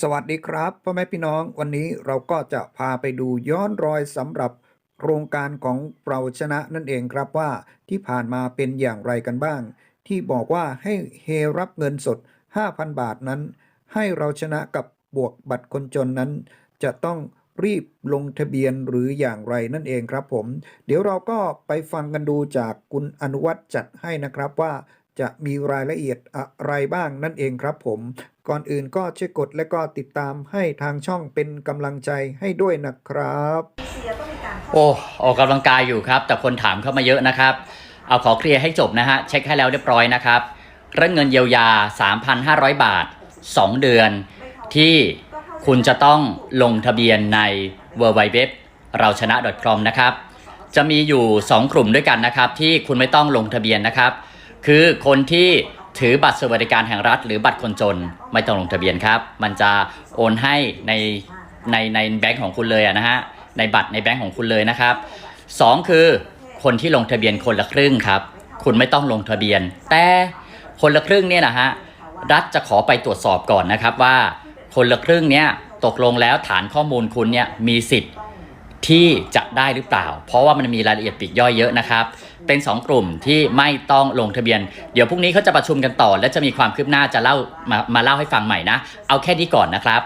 สวัสดีครับพ่อแม่พี่น้องวันนี้เราก็จะพาไปดูย้อนรอยสำหรับโครงการของเราชนะนั่นเองครับว่าที่ผ่านมาเป็นอย่างไรกันบ้าง ที่บอกว่าให้เฮรับเงินสด 5,000 บาทนั้น ให้เราชนะกับบวกบัตรคนจนนั้น จะต้องรีบลงทะเบียนหรืออย่างไรนั่นเองครับผม เดี๋ยวเราก็ไปฟังกันดูจากคุณอนุวัฒน์จัดให้นะครับว่า จะมีรายละเอียดอะไรบ้างนั่นเองครับผม ก่อนอื่นก็ช่วยกดและก็ติดตามให้ทางช่องเป็นกำลังใจให้ด้วยนะครับโอ้ออกกำลังกายอยู่ครับ แต่คนถามเข้ามาเยอะนะครับ เอาขอเคลียร์ให้จบนะฮะเช็คให้แล้วเรียบร้อยนะครับเรื่องเงินเยียวยา 3,500 บาท 2 เดือน ที่คุณจะต้องลงทะเบียนใน w w w เราชนะ .com นะครับจะมีอยู่ 2 กลุ่มด้วยกันนะครับ ที่คุณไม่ต้องลงทะเบียนนะครับ คือคนที่ถือบัตรสวัสดิการแห่งรัฐ หรือบัตรคนจนไม่ต้องลงทะเบียนครับ มันจะโอนให้ในในในแบงก์ของคุณเลยอะนะฮะในบัตรในแบงก์ของคุณเลยนะครับสองคือคนที่ลงทะเบียนคนละครึ่งครับ คุณไม่ต้องลงทะเบียน แต่คนละครึ่งเนี่ยนะฮะรัฐจะขอไปตรวจสอบก่อนนะครับว่า คนละครึ่งเนี่ยตกลงแล้วฐานข้อมูลคุณเนี่ยมีสิทธิ์ที่จะได้หรือเปล่า เพราะว่ามันมีรายละเอียดปลีกย่อยเยอะนะครับ เป็น 2 กลุ่มที่ไม่ต้องลงทะเบียน เดี๋ยวพรุ่งนี้เขาจะประชุมกันต่อ และจะมีความคืบหน้าจะเล่ามามาเล่าให้ฟังใหม่นะ เอาแค่นี้ก่อนนะครับ